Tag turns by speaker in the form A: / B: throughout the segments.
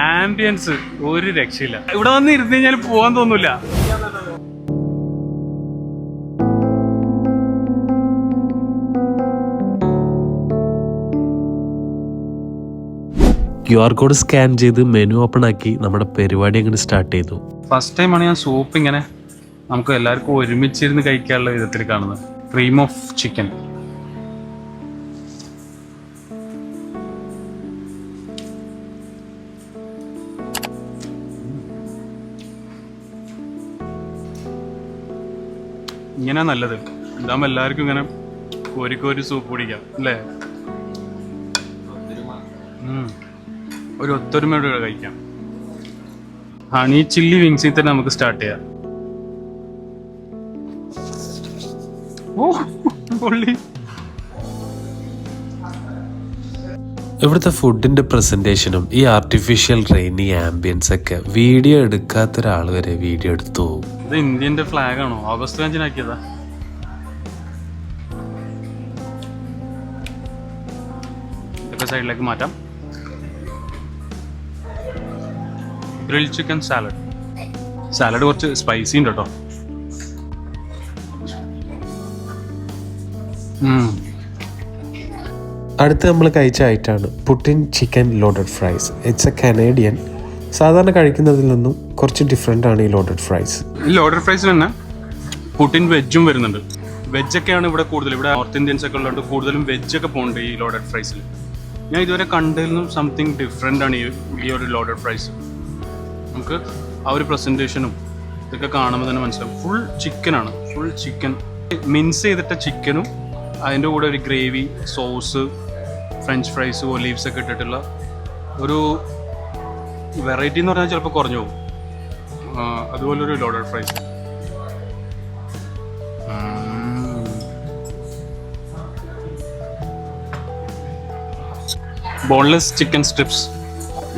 A: Ambience ഒരു രക്ഷയില്ല. ഇവിടെ വന്ന് ഇരുന്ന് കഴിഞ്ഞാൽ പോകാൻ തോന്നൂല.
B: ക്യു ആർ കോഡ് സ്കാൻ ചെയ്ത് മെനു ഓപ്പൺ ആക്കി നമ്മുടെ പരിപാടി അങ്ങനെ സ്റ്റാർട്ട് ചെയ്തു.
A: ഫസ്റ്റ് ടൈമാണ് ഞാൻ സൂപ്പ് ഇങ്ങനെ നമുക്ക് എല്ലാവർക്കും ഒരുമിച്ചിരുന്ന് കഴിക്കാനുള്ള വിധത്തിൽ കാണുന്നത്. ക്രീം ഓഫ് ചിക്കൻ ഇങ്ങനെ നല്ലത്. ഉണ്ടാകുമ്പോൾ എല്ലാവർക്കും ഇങ്ങനെ കോരി കോരി സൂപ്പ് കുടിക്കാം അല്ലേ. ഒരു ഒത്തൊരുമയോടെ കഴിക്കാം. ഹണി ചില്ലി വിങ്സിൽ തന്നെ നമുക്ക് സ്റ്റാർട്ട് ചെയ്യാം. ഓ പൊള്ളി
B: ഇവിടുത്തെ ഫുഡിന്റെ പ്രസന്റേഷനും ഈ ആർട്ടിഫിഷ്യൽ റെയിനി ആംബിയൻസ് ഒക്കെ വീഡിയോ എടുക്കാത്ത ഒരാൾ വരെ വീഡിയോ എടുത്തു
A: ഇത് ഇന്ത്യന്റെ ഫ്ലാഗ് ആണോ? ഓഗസ്റ്റ് അഞ്ചിനാക്കിയതാ സൈഡിലേക്ക് മാറ്റാം. ഗ്രിൽ ചിക്കൻ സാലഡ് സാലഡ് കുറച്ച് സ്പൈസി ഉണ്ട് കേട്ടോ.
B: അടുത്ത് നമ്മൾ കഴിച്ച ഐറ്റാണ് poutine chicken loaded fries. It's a Canadian സാധാരണ കഴിക്കുന്നതിൽ നിന്നും കുറച്ച് ഡിഫറെന്റ് ആണ് ഈ ലോഡഡ് ഫ്രൈസ്.
A: ഈ ലോഡർ ഫ്രൈസിൽ തന്നെ പുട്ടിൻ വെജും വരുന്നുണ്ട്. വെജൊക്കെയാണ് ഇവിടെ കൂടുതൽ. ഇവിടെ നോർത്ത് ഇന്ത്യൻസ് ഒക്കെ ഉള്ളതുകൊണ്ട് കൂടുതലും വെജൊക്കെ പോകുന്നുണ്ട് ഈ ലോഡഡ് ഫ്രൈസിൽ. ഞാൻ ഇതുവരെ കണ്ടതിൽ നിന്നും സംതിങ് ഡിഫറെന്റ് ആണ് ഈ ഈ ഒരു ലോഡഡ് ഫ്രൈസ്. നമുക്ക് ആ ഒരു പ്രസന്റേഷനും ഇതൊക്കെ കാണുമ്പോൾ തന്നെ മനസ്സിലാവും. ഫുൾ ചിക്കനാണ് ഫുൾ ചിക്കൻ മിൻസ് ചെയ്തിട്ട ചിക്കനും അതിന്റെ കൂടെ ഒരു gravy sauce French fries olives ഒക്കെ ഇട്ടിട്ടുള്ള ഒരു വെറൈറ്റി എന്ന് പറഞ്ഞാൽ ചിലപ്പോൾ കുറഞ്ഞു പോകും. അതുപോലൊരു loaded fries boneless chicken strips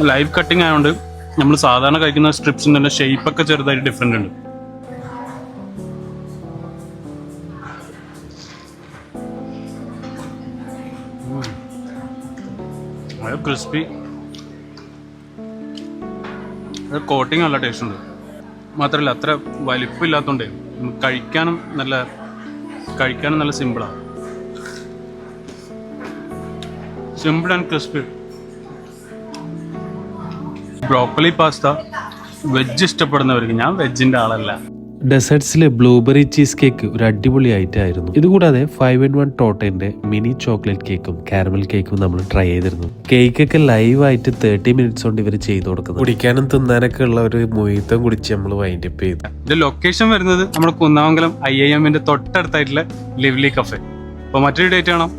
A: live cutting ആയതുകൊണ്ട് നമ്മൾ സാധാരണ കഴിക്കുന്ന സ്ട്രിപ്സിന്റെ ഷേപ്പൊക്കെ ചെറുതായിട്ട് ഡിഫറെന്റ് ഉണ്ട്. അത് ക്രിസ്പി അത് കോട്ടിങ് നല്ല ടേസ്റ്റ് ഉണ്ട്. മാത്രമല്ല അത്ര വലിപ്പമില്ലാത്തതുകൊണ്ട് കഴിക്കാനും നല്ല കഴിക്കാനും നല്ല സിമ്പിളാണ് simple and crispy broccoli pasta veg ഇഷ്ടപ്പെടുന്നവർക്ക് ഞാൻ വെജിന്റെ ആളല്ല.
B: ഡെസേർട്സിലെ ബ്ലൂബെറി ചീസ് കേക്ക് ഒരു അടിപൊളി ഐറ്റം ആയിരുന്നു ഇതുകൂടാതെ ഫൈവ് ഇൻ വൺ ടോട്ടേന്റെ മിനി ചോക്ലേറ്റ് കേക്കും കാരമൽ കേക്കും നമ്മൾ ട്രൈ ചെയ്തിരുന്നു. കേക്കൊക്കെ ലൈവായിട്ട് തേർട്ടി മിനിറ്റ്സ് കൊണ്ട് ഇവർ ചെയ്തു കൊടുക്കുന്നത്. കുടിക്കാനും തിന്നാനൊക്കെ ഉള്ള ഒരു മൊയ്ത്തം കുടിച്ച് നമ്മൾ വൈൻഡ് അപ്പ് ചെയ്തു.
A: ഇതിന്റെ ലൊക്കേഷൻ വരുന്നത് നമ്മുടെ കുന്നാമംഗലം ഐ ഐ എമ്മിന്റെ തൊട്ടടുത്തായിട്ടുള്ള ലിവ്ലി കഫേ അപ്പോൾ മറ്റൊരു ഡേറ്റ് കാണാം.